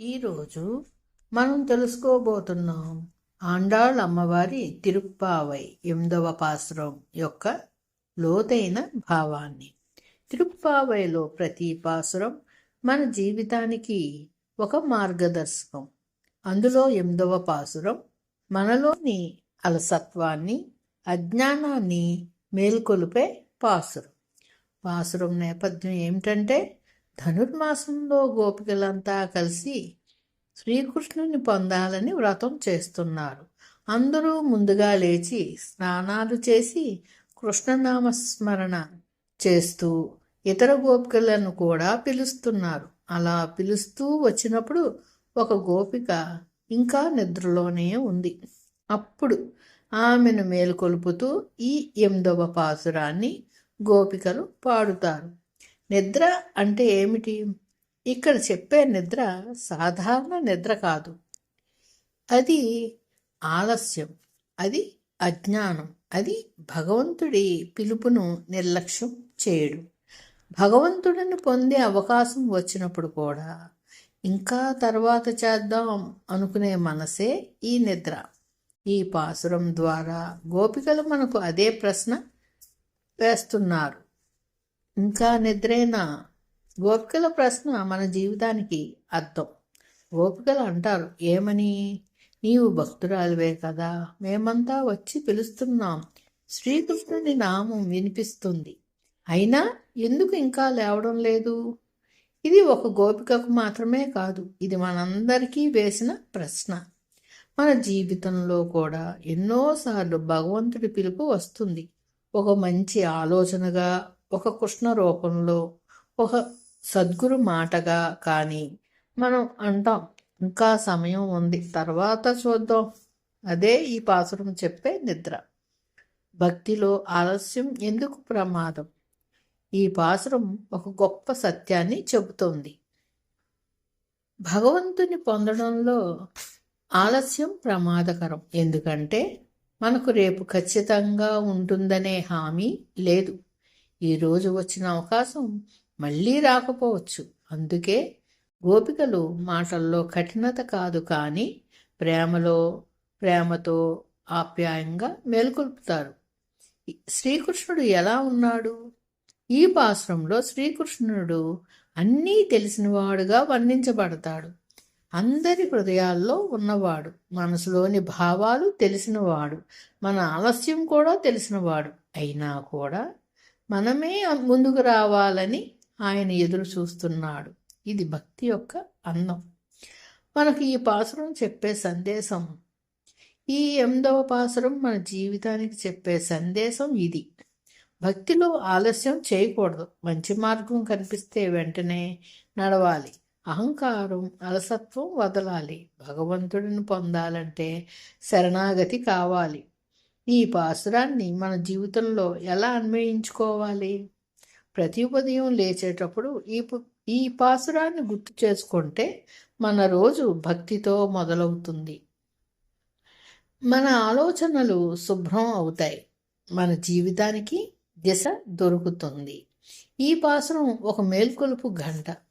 ఈరోజు మనం తెలుసుకోబోతున్నాం ఆండాళ్ అమ్మవారి తిరుప్పావై ఎనిమిదవ పాసురం యొక్క లోతైన భావాన్ని. తిరుప్పావైలో ప్రతి పాసురం మన జీవితానికి ఒక మార్గదర్శకం. అందులో ఎనిమిదవ పాసురం మనలోని అలసత్వాన్ని అజ్ఞానాన్ని మేల్కొలిపే పాసురం పాసురం నేపథ్యం ఏమిటంటే ధనుర్మాసంలో గోపికలంతా కలిసి శ్రీకృష్ణుని పొందాలని వ్రతం చేస్తున్నారు. అందరూ ముందుగా లేచి స్నానాలు చేసి కృష్ణనామస్మరణ చేస్తూ ఇతర గోపికలను కూడా పిలుస్తున్నారు. అలా పిలుస్తూ వచ్చినప్పుడు ఒక గోపిక ఇంకా నిద్రలోనే ఉంది. అప్పుడు ఆమెను మేలుకొలుపుతూ ఈ ఎనిమిదవ పాసురాన్ని గోపికలు పాడుతారు. నిద్ర అంటే ఏమిటి? ఇక్కడ చెప్పే నిద్ర సాధారణ నిద్ర కాదు. అది ఆలస్యం అది అజ్ఞానం అది భగవంతుడి పిలుపును నిర్లక్ష్యం చేయడు. భగవంతుడిని పొందే అవకాశం వచ్చినప్పుడు కూడా ఇంకా తర్వాత చేద్దాం అనుకునే మనసే ఈ నిద్ర. ఈ పాసురం ద్వారా గోపికలు మనకు అదే ప్రశ్న వేస్తున్నారు. ఇంకా నిద్రేనా? గోపికల ప్రశ్న మన జీవితానికి అర్థం. గోపికలు అంటారు ఏమని? నీవు భక్తురాలివే కదా. మేమంతా వచ్చి పిలుస్తున్నాం. శ్రీకృష్ణుని నామం వినిపిస్తుంది. అయినా ఎందుకు ఇంకా లేవడం లేదు? ఇది ఒక గోపికకు మాత్రమే కాదు ఇది మనందరికీ వేసిన ప్రశ్న. మన జీవితంలో కూడా ఎన్నోసార్లు భగవంతుడి పిలుపు వస్తుంది. ఒక మంచి ఆలోచనగా ఒక కృష్ణ రూపంలో ఒక సద్గురు మాటగా కానీ మనం అంటాం ఇంకా సమయం ఉంది తర్వాత చూద్దాం. అదే ఈ పాసురం చెప్పే నిద్ర. భక్తిలో ఆలస్యం ఎందుకు ప్రమాదం? ఈ పాసురం ఒక గొప్ప సత్యాన్ని చెబుతోంది. భగవంతుని పొందడంలో ఆలస్యం ప్రమాదకరం. ఎందుకంటే మనకు రేపు ఖచ్చితంగా ఉంటుందనే హామీ లేదు. ఈరోజు వచ్చిన అవకాశం మళ్ళీ రాకపోవచ్చు. అందుకే గోపికలు మాటల్లో కఠినత కాదు కానీ ప్రేమలో ప్రేమతో ఆప్యాయంగా మేల్కొల్పుతారు. శ్రీకృష్ణుడు ఎలా ఉన్నాడు? ఈ పాశ్రంలో శ్రీకృష్ణుడు అన్నీ తెలిసినవాడుగా వర్ణించబడతాడు. అందరి హృదయాల్లో ఉన్నవాడు మనసులోని భావాలు తెలిసినవాడు మన ఆలస్యం కూడా తెలిసినవాడు. అయినా కూడా మనమే ముందుకు రావాలని ఆయన ఎదురు చూస్తున్నాడు. ఇది భక్తి యొక్క అందం. మనకు ఈ పాసురం చెప్పే సందేశం ఈ ఎనిమిదవ పాసురం మన జీవితానికి చెప్పే సందేశం ఇది. భక్తిలో ఆలస్యం చేయకూడదు. మంచి మార్గం కనిపిస్తే వెంటనే నడవాలి. అహంకారం అలసత్వం వదలాలి. భగవంతుడిని పొందాలంటే శరణాగతి కావాలి. ఈ పాసురాన్ని మన జీవితంలో ఎలా అన్వయించుకోవాలి? ప్రతి ఉదయం లేచేటప్పుడు ఈ ఈ పాసురాన్ని గుర్తు చేసుకుంటే మన రోజు భక్తితో మొదలవుతుంది. మన ఆలోచనలు శుభ్రం అవుతాయి. మన జీవితానికి దిశ దొరుకుతుంది. ఈ పాసురం ఒక మేల్కొలుపు గంట.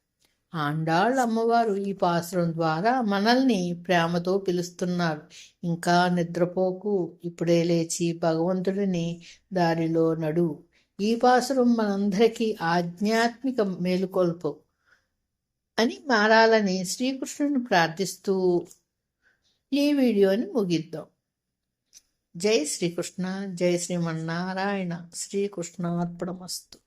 ఆండాళ్ళ అమ్మవారు ఈ పాసురం ద్వారా మనల్ని ప్రేమతో పిలుస్తున్నారు. ఇంకా నిద్రపోకు. ఇప్పుడే లేచి భగవంతుడిని దారిలో నడు. ఈ పాసురం మనందరికీ ఆధ్యాత్మిక మేలుకొల్పు అని మారాలని శ్రీకృష్ణుని ప్రార్థిస్తూ ఈ వీడియోని ముగిద్దాం. జై శ్రీకృష్ణ. జై శ్రీమన్నారాయణ. శ్రీకృష్ణార్పణమస్తు.